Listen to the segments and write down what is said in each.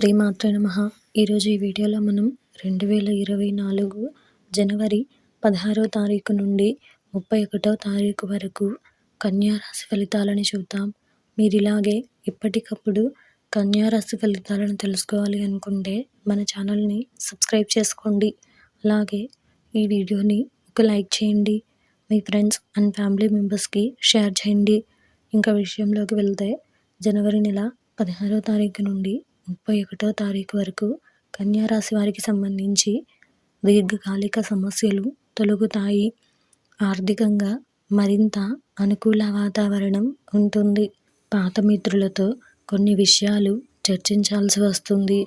శ్రీమాత్ర నమ. ఈరోజు ఈ వీడియోలో మనం రెండు వేల ఇరవై నాలుగు జనవరి పదహారవ తారీఖు నుండి ముప్పై ఒకటో తారీఖు వరకు కన్యారాశి ఫలితాలను చూద్దాం. మీరు ఇలాగే ఇప్పటికప్పుడు కన్యారాశి ఫలితాలను తెలుసుకోవాలి అనుకుంటే మన ఛానల్ని సబ్స్క్రైబ్ చేసుకోండి. అలాగే ఈ వీడియోని ఒక లైక్ చేయండి. మీ ఫ్రెండ్స్ అండ్ ఫ్యామిలీ మెంబర్స్కి షేర్ చేయండి. ఇంకా విషయంలోకి వెళ్తే జనవరి నెల పదహారో తారీఖు నుండి ముప్పై ఒకటో తారీఖు వరకు కన్యారాశి వారికి సంబంధించి దీర్ఘకాలిక సమస్యలు తొలగుతాయి. ఆర్థికంగా మరింత అనుకూల వాతావరణం ఉంటుంది. పాత మిత్రులతో కొన్ని విషయాలు చర్చించాల్సి వస్తుంది.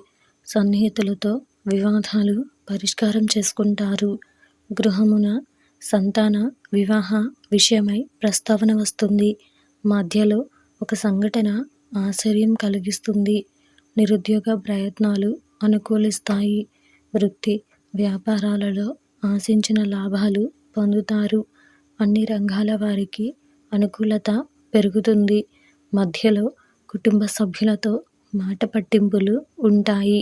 సన్నిహితులతో వివాదాలు పరిష్కారం చేసుకుంటారు. గృహమున సంతాన వివాహ విషయమై ప్రస్తావన వస్తుంది. మధ్యలో ఒక సంఘటన ఆశ్చర్యం కలిగిస్తుంది. నిరుద్యోగ ప్రయత్నాలు అనుకూలిస్తాయి. వృత్తి వ్యాపారాలలో ఆశించిన లాభాలు పొందుతారు. అన్ని రంగాల వారికి అనుకూలత పెరుగుతుంది. మధ్యలో కుటుంబ సభ్యులతో మాట పట్టింపులు ఉంటాయి.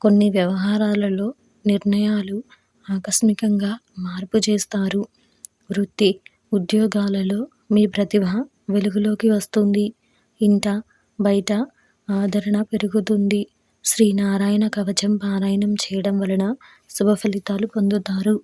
కొన్ని వ్యవహారాలలో నిర్ణయాలు ఆకస్మికంగా మార్పు చేస్తారు. వృత్తి ఉద్యోగాలలో మీ ప్రతిభ వెలుగులోకి వస్తుంది. ఇంట బయట ఆదరణ పెరుగుతుంది. శ్రీనారాయణ కవచం పారాయణం చేయడం వలన శుభ ఫలితాలు పొందుతారు.